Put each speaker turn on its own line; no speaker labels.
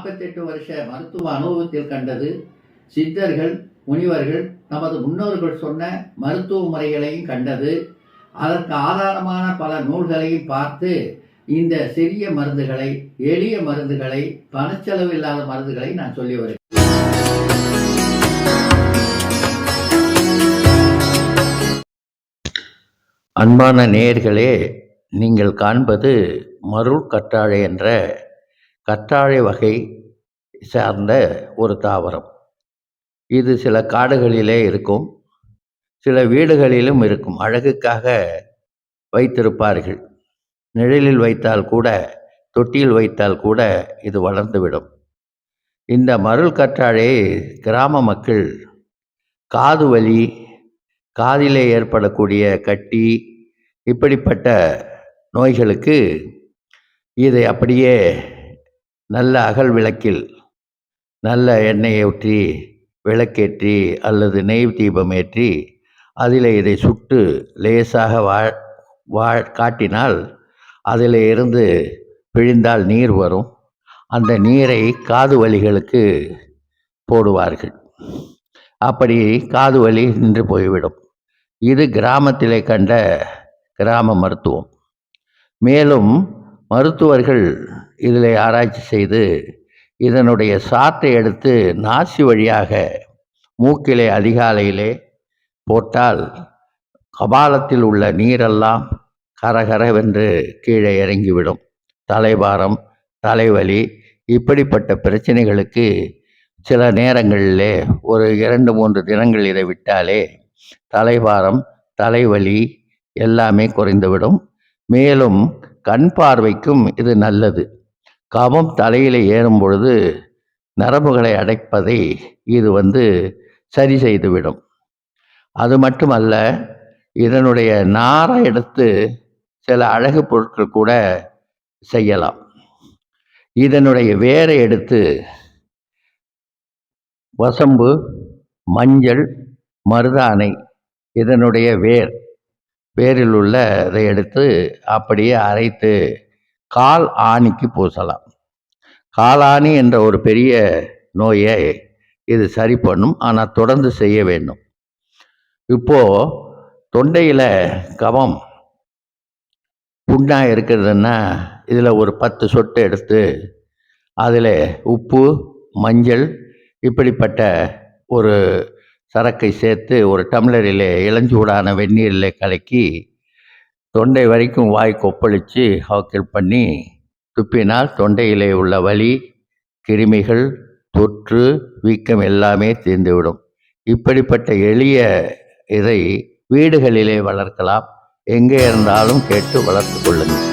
நாற்பத்தெட்டு வருஷ மருத்துவ அனுபவத்தில் கண்டது சித்தர்கள் முனிவர்கள் நமது முன்னோர்கள் சொன்ன மருத்துவ முறைகளையும் கண்டது. அதற்கு ஆதாரமான பல நூல்களையும் பார்த்து இந்த சிறிய மருந்துகளை எளிய மருந்துகளை பணச்செலவு இல்லாத மருந்துகளை நான் சொல்லி வருகிறேன். அன்பான நேயர்களே நீங்கள் காண்பது மருள் கற்றாழை என்ற கற்றாழை வகை சார்ந்த ஒரு தாவரம். இது சில காடுகளிலே இருக்கும் சில வீடுகளிலும் இருக்கும். அழகுக்காக வைத்திருப்பார்கள். நிழலில் வைத்தால் கூட தொட்டியில் வைத்தால் கூட இது வளர்ந்துவிடும். இந்த மருள் கற்றாழையை கிராம மக்கள் காது வலி காதிலே ஏற்படக்கூடிய கட்டி இப்படிப்பட்ட நோய்களுக்கு இதை அப்படியே நல்ல அகல் விளக்கில் நல்ல எண்ணெயை ஊற்றி விளக்கேற்றி அல்லது நெய் தீபம் ஏற்றி அதில் இதை சுட்டு லேசாக வா வா காட்டினால் அதில் இருந்து பிழிந்தால் நீர் வரும். அந்த நீரை காது வலிகளுக்கு போடுவார்கள். அப்படி காது வலி நின்று போய்விடும். இது கிராமத்திலே கண்ட கிராம மருத்துவம். மேலும் மருத்துவர்கள் இதில் ஆராய்ச்சி செய்து இதனுடைய சாற்றை எடுத்து நாசி வழியாக மூக்கிலே அதிகாலையிலே போட்டால் கபாலத்தில் உள்ள நீரெல்லாம் கரகரவென்று கீழே இறங்கிவிடும். தலைபாரம் தலைவலி இப்படிப்பட்ட பிரச்சனைகளுக்கு சில நேரங்களிலே ஒரு இரண்டு மூன்று தினங்கள் இதை விட்டாலே தலைபாரம் தலைவலி எல்லாமே குறைந்துவிடும். மேலும் கண் பார்வைக்கும் இது நல்லது. கபம் தலையில் ஏறும் பொழுது நரம்புகளை அடைப்பதை இது வந்து சரி செய்துவிடும். அது மட்டுமல்ல இதனுடைய நாரை எடுத்து சில அழகு பொருட்கள் கூட செய்யலாம். இதனுடைய வேரை எடுத்து வசம்பு மஞ்சள் மருதானை இதனுடைய வேர் வேரில் உள்ள இதை எடுத்து அப்படியே அரைத்து கால் ஆணிக்கு பூசலாம். காலாணி என்ற ஒரு பெரிய நோயை இது சரி பண்ணும் ஆனால் தொடர்ந்து செய்ய வேண்டும். இப்போது தொண்டையில் கவம் புண்ணாக இருக்கிறதுன்னா இதில் ஒரு பத்து சொட்டு எடுத்து அதில் உப்பு மஞ்சள் இப்படிப்பட்ட ஒரு சரக்கை சேர்த்து ஒரு டம்ளரிலே இளஞ்சூடான வெந்நீரில் கலக்கி தொண்டை வரைக்கும் வாய் கொப்பளித்து ஹாக்கில் பண்ணி துப்பினால் தொண்டையிலே உள்ள வலி கிருமிகள் தொற்று வீக்கம் எல்லாமே தீர்ந்துவிடும். இப்படிப்பட்ட எளிய இதை வீடுகளிலே வளர்க்கலாம். எங்கே இருந்தாலும் கேட்டு வளர்த்து கொள்ளுங்கள்.